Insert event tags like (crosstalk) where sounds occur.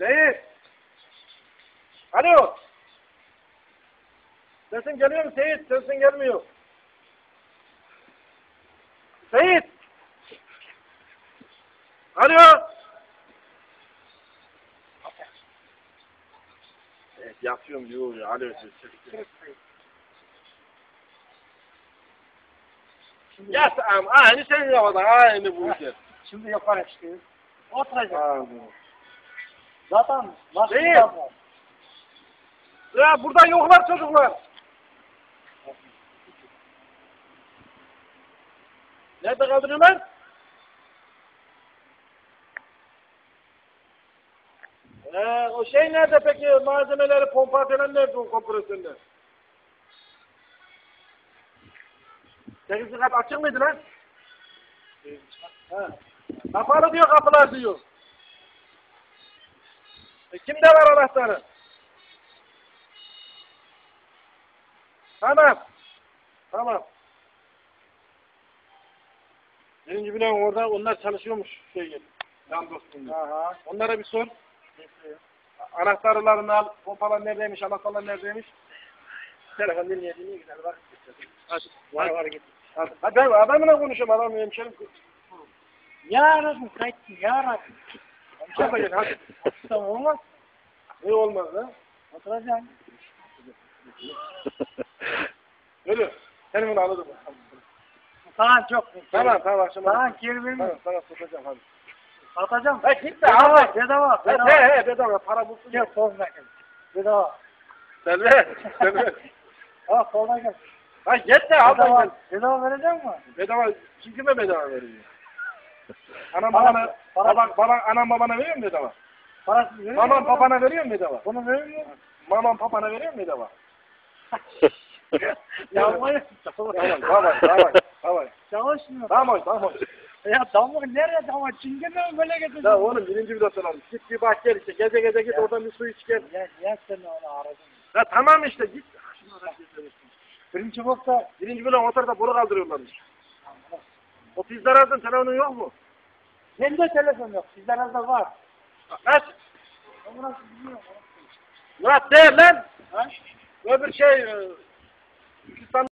Seyit. Alo. Sesin geliyor mu Seyit? Sesin gelmiyor. Seyit. Alo. Evet, yatıyorum diyor. Alo. Ya tamam. Aynı senin kafadan. Aynı bu işler. şimdi yukarı çıkıyor. Oturacak. Anladım. Zaten nasıl Değil. Ya burada yoklar çocuklar. Nerede lan? Ee, o şey nerede peki? Malzemeleri pompa falan nerede o kompresörler? Sekizinci kat açık mıydı lan? Ha. Kapalı diyor kapılar diyor. E, kimde var anahtarı? Tamam. Tamam. Birinci bilen orada onlar çalışıyormuş şey Yan dostum. Aha. Onlara bir sor. Anahtarlarını al. Pompalar neredeymiş, anahtarlar neredeymiş? Telefon dinleye dinleye güzel bak. Hadi. Var var git. Hadi. Hadi adamla konuşuyorum adam hemşerim. Ya Rabbi ya Rabbi. Hadi gel hadi. Tamam olmaz. Ne olmaz lan? Oturacaksın. Öyle. Senin bunu alırım. Sana çok. Tamam tamam akşam. Sana alırım. geri vermem. Tamam sana satacağım hadi. Atacağım. Ha git de Bedava, al. bedava, He bedava. he bedava para bulsun. Gel soluna gel. Bedava. Selve. Selve. Ha soluna gel. Ha git de al Bedava, bedava verecek mi? Bedava. Kim kime bedava veriyor? Anam babana, para- baba, baba, anam babana veriyor mu bedava? Parası veriyor Mamam mu? papana veriyor mu bedava? Bunu veriyor mu? Mamam papana veriyor mu bedava? (laughs) Yapmayın. Tamam, tamam, tamam, tamam. Çalışmıyor. Tamam, tamam. Ya damla nerede damla? Çingene mi böyle getirdi? Ya oğlum birinci bir alalım. Git bir bak gel işte. Gece gece git oradan bir su iç gel. Ya, ya sen onu aradın. Ya tamam işte git. Birinci bokta Birinci bile o tarafa boru kaldırıyorlarmış. O pizza aradın telefonun yok mu? bende telefon yok. Sizlerde var. Kaç? Ama nasıl bilmiyorum. Murat değil lan. Ha? Öbür şey, e,